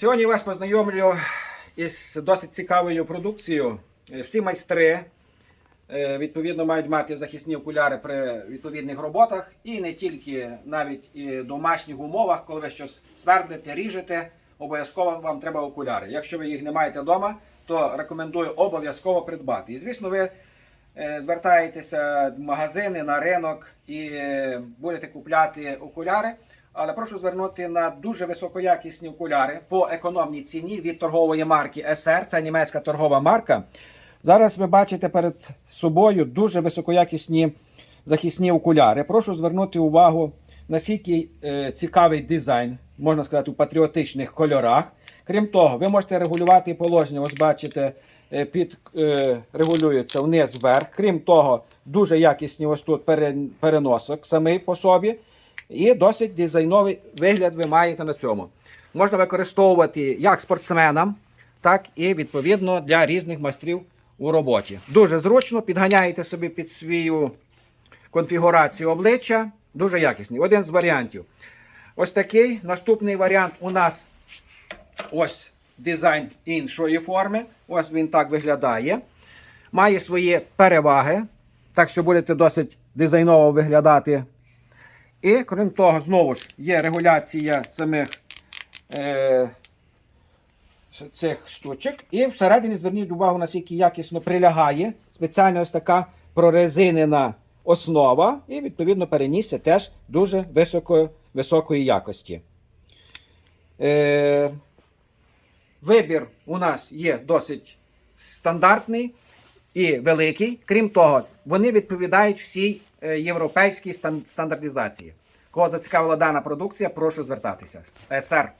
Сьогодні вас познайомлю із досить цікавою продукцією. Е, Всі майстри е, відповідно мають мати захисні окуляри при відповідних роботах і не тільки навіть і в домашніх умовах, коли ви щось свердлите, ріжете, обов'язково вам треба окуляри. Якщо ви їх не маєте вдома, то рекомендую обов'язково придбати. І звісно, ви е, звертаєтеся в магазини на ринок і будете купляти окуляри. Але прошу звернути на дуже високоякісні окуляри по економній ціні від торгової марки SR, це німецька торгова марка. Зараз ви бачите перед собою дуже високоякісні захисні окуляри. Прошу звернути увагу, наскільки е, цікавий дизайн, можна сказати, у патріотичних кольорах. Крім того, ви можете регулювати положення. Ось бачите, е, під е, регулюється вниз вверх. Крім того, дуже якісні ось тут пере- переносок самий по собі. І досить дизайновий вигляд ви маєте на цьому. Можна використовувати як спортсменам, так і відповідно для різних майстрів у роботі. Дуже зручно, підганяєте собі під свою конфігурацію обличчя. Дуже якісний. Один з варіантів. Ось такий. Наступний варіант у нас ось дизайн іншої форми. Ось він так виглядає. Має свої переваги, так що будете досить дизайново виглядати. І крім того, знову ж є регуляція самих е, цих штучок. І всередині зверніть увагу, наскільки якісно прилягає. Спеціально ось така прорезинена основа, і відповідно перенісся теж дуже високої, високої якості. Е, вибір у нас є досить стандартний і великий. Крім того, вони відповідають всій європейській стан- стандартизації. Кого зацікавила дана продукція, прошу звертатися. СР.